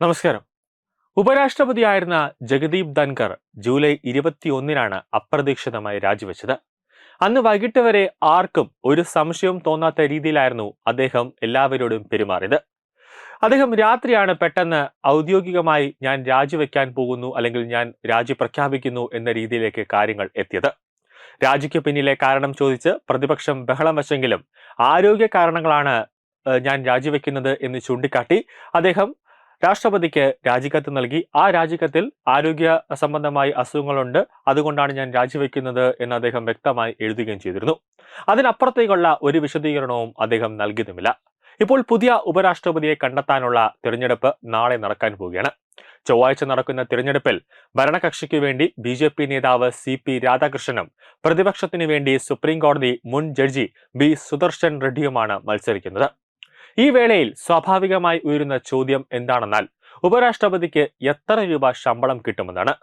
നമസ്കാരം. ഉപരാഷ്ട്രപതിയായിരുന്ന ജഗദീപ് ധൻകർ ജൂലൈ ഇരുപത്തിയൊന്നിനാണ് അപ്രതീക്ഷിതമായി രാജിവെച്ചത്. അന്ന് വൈകിട്ട് വരെ ആർക്കും ഒരു സംശയവും തോന്നാത്ത രീതിയിലായിരുന്നു അദ്ദേഹം എല്ലാവരോടും പെരുമാറിയത്. അദ്ദേഹം രാത്രിയാണ് പെട്ടെന്ന് ഔദ്യോഗികമായി ഞാൻ രാജിവെക്കാൻ പോകുന്നു അല്ലെങ്കിൽ ഞാൻ രാജി പ്രഖ്യാപിക്കുന്നു എന്ന രീതിയിലേക്ക് കാര്യങ്ങൾ എത്തിയത്. രാജിക്ക് പിന്നിലെ കാരണം ചോദിച്ച് പ്രതിപക്ഷം ബഹളം വച്ചെങ്കിലും ആരോഗ്യ കാരണങ്ങളാണ് ഞാൻ രാജിവെക്കുന്നത് എന്ന് ചൂണ്ടിക്കാട്ടി അദ്ദേഹം രാഷ്ട്രപതിക്ക് രാജിക്കത്ത് നൽകി. ആ രാജിക്കത്തിൽ ആരോഗ്യ സംബന്ധമായി അസുഖങ്ങളുണ്ട്. അതുകൊണ്ടാണ് ഞാൻ രാജിവെക്കുന്നത് എന്ന് അദ്ദേഹം വ്യക്തമായി എഴുതുകയും ചെയ്തിരുന്നു. അതിനപ്പുറത്തേക്കുള്ള ഒരു വിശദീകരണവും അദ്ദേഹം നൽകിയതുമില്ല ഇപ്പോൾ പുതിയ ഉപരാഷ്ട്രപതിയെ കണ്ടെത്താനുള്ള തിരഞ്ഞെടുപ്പ് നാളെ നടക്കാൻ പോവുകയാണ്. ചൊവ്വാഴ്ച നടക്കുന്ന തിരഞ്ഞെടുപ്പിൽ ഭരണകക്ഷിക്ക് വേണ്ടി ബി ജെ പി നേതാവ് സി പി രാധാകൃഷ്ണനും പ്രതിപക്ഷത്തിനു വേണ്ടി സുപ്രീം കോടതി മുൻ ജഡ്ജി ബി സുദർശൻ റെഡ്ഡിയുമാണ് മത്സരിക്കുന്നത്. ഈ വേളയിൽ സ്വാഭാവികമായി ഉയരുന്ന ചോദ്യം എന്താണെന്നാൽ ഉപരാഷ്ട്രപതിക്ക് എത്ര രൂപ ശമ്പളം കിട്ടുമെന്നാണ്.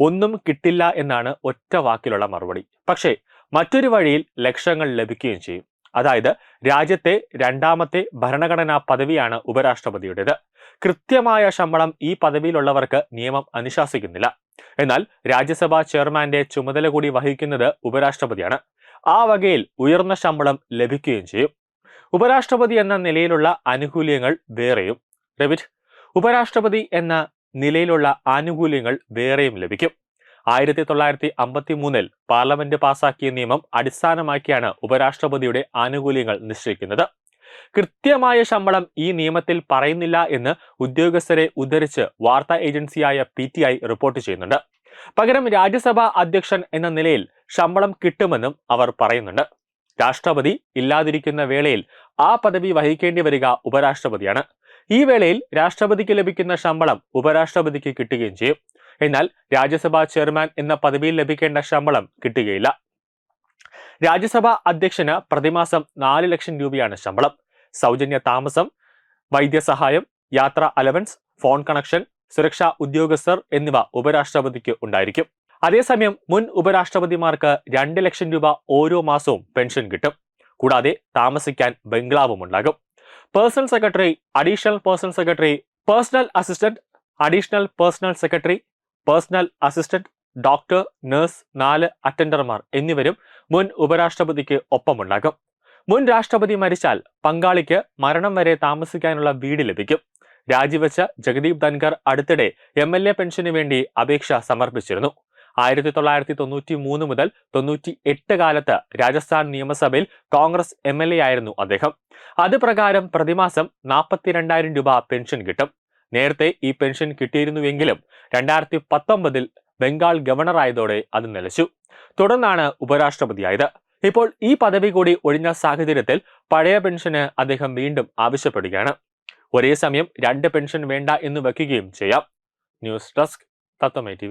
ഒന്നും കിട്ടില്ല എന്നാണ് ഒറ്റ വാക്കിലുള്ള മറുപടി. പക്ഷേ മറ്റൊരു വഴിയിൽ ലക്ഷങ്ങൾ ലഭിക്കുകയും ചെയ്യും. അതായത് രാജ്യത്തെ രണ്ടാമത്തെ ഭരണഘടനാ പദവിയാണ് ഉപരാഷ്ട്രപതിയുടേത്. കൃത്യമായ ശമ്പളം ഈ പദവിയിലുള്ളവർക്ക് നിയമം അനുശാസിക്കുന്നില്ല. എന്നാൽ രാജ്യസഭാ ചെയർമാന്റെ ചുമതല കൂടി വഹിക്കുന്നത് ഉപരാഷ്ട്രപതിയാണ്. ആ വകയിൽ ഉയർന്ന ശമ്പളം ലഭിക്കുകയും ചെയ്യും. ഉപരാഷ്ട്രപതി എന്ന നിലയിലുള്ള ആനുകൂല്യങ്ങൾ വേറെയും റെബിറ്റ് ഉപരാഷ്ട്രപതി എന്ന നിലയിലുള്ള ആനുകൂല്യങ്ങൾ വേറെയും ലഭിക്കും. ആയിരത്തി തൊള്ളായിരത്തി അമ്പത്തി മൂന്നിൽ പാർലമെന്റ് പാസാക്കിയ നിയമം അടിസ്ഥാനമാക്കിയാണ് ഉപരാഷ്ട്രപതിയുടെ ആനുകൂല്യങ്ങൾ നിശ്ചയിക്കുന്നത്. കൃത്യമായ ശമ്പളം ഈ നിയമത്തിൽ പറയുന്നില്ല എന്ന് ഉദ്യോഗസ്ഥരെ ഉദ്ധരിച്ച് വാർത്താ ഏജൻസിയായ പി ടി ഐ റിപ്പോർട്ട് ചെയ്യുന്നുണ്ട്. പകരം രാജ്യസഭാ അധ്യക്ഷൻ എന്ന നിലയിൽ ശമ്പളം കിട്ടുമെന്നും അവർ പറയുന്നുണ്ട്. രാഷ്ട്രപതി ഇല്ലാതിരിക്കുന്ന വേളയിൽ ആ പദവി വഹിക്കേണ്ടി വരിക ഉപരാഷ്ട്രപതിയാണ്. ഈ വേളയിൽ രാഷ്ട്രപതിക്ക് ലഭിക്കുന്ന ശമ്പളം ഉപരാഷ്ട്രപതിക്ക് കിട്ടുകയും ചെയ്യും. എന്നാൽ രാജ്യസഭാ ചെയർമാൻ എന്ന പദവിയിൽ ലഭിക്കേണ്ട ശമ്പളം കിട്ടുകയില്ല. രാജ്യസഭാ അധ്യക്ഷന് പ്രതിമാസം നാല് ലക്ഷം രൂപയാണ് ശമ്പളം. സൗജന്യ താമസം വൈദ്യസഹായം യാത്രാ അലവൻസ് ഫോൺ കണക്ഷൻ സുരക്ഷാ ഉദ്യോഗസ്ഥർ എന്നിവ ഉപരാഷ്ട്രപതിക്ക് ഉണ്ടായിരിക്കും. അതേസമയം മുൻ ഉപരാഷ്ട്രപതിമാർക്ക് രണ്ട് ലക്ഷം രൂപ ഓരോ മാസവും പെൻഷൻ കിട്ടും. കൂടാതെ താമസിക്കാൻ ബംഗ്ലാവും ഉണ്ടാകും. Personal secretary additional personal secretary personal assistant additional personal secretary personal assistant doctor nurse നാല് അറ്റൻഡർമാർ എന്നിവരും മുൻ ഉപരാഷ്ട്രപതിക്ക് ഒപ്പമുണ്ടാകും. മുൻ രാഷ്ട്രപതി മരിച്ചാൽ പങ്കാളിക്ക് മരണം വരെ താമസിക്കാനുള്ള വീട് ലഭിക്കും. രാജിവെച്ച ജഗദീപ് ധൻഖർ അടുത്തിടെ എം എൽ എ പെൻഷന് വേണ്ടി അപേക്ഷ സമർപ്പിച്ചിരുന്നു. ആയിരത്തി തൊള്ളായിരത്തി തൊണ്ണൂറ്റി മൂന്ന് മുതൽ തൊണ്ണൂറ്റി എട്ട് കാലത്ത് രാജസ്ഥാൻ നിയമസഭയിൽ കോൺഗ്രസ് എം എൽ എ ആയിരുന്നു അദ്ദേഹം. അത് പ്രകാരം പ്രതിമാസം നാൽപ്പത്തിരണ്ടായിരം രൂപ പെൻഷൻ കിട്ടും. നേരത്തെ ഈ പെൻഷൻ കിട്ടിയിരുന്നുവെങ്കിലും രണ്ടായിരത്തി പത്തൊമ്പതിൽ ബംഗാൾ ഗവർണറായതോടെ അത് നിലച്ചു. തുടർന്നാണ് ഉപരാഷ്ട്രപതിയായത്. ഇപ്പോൾ ഈ പദവി കൂടി ഒഴിഞ്ഞ സാഹചര്യത്തിൽ പഴയ പെൻഷന് അദ്ദേഹം വീണ്ടും ആവശ്യപ്പെടുകയാണ്. ഒരേ സമയം രണ്ട് പെൻഷൻ വേണ്ട എന്ന് വയ്ക്കുകയും ചെയ്യാം. News desk തത്വമേ T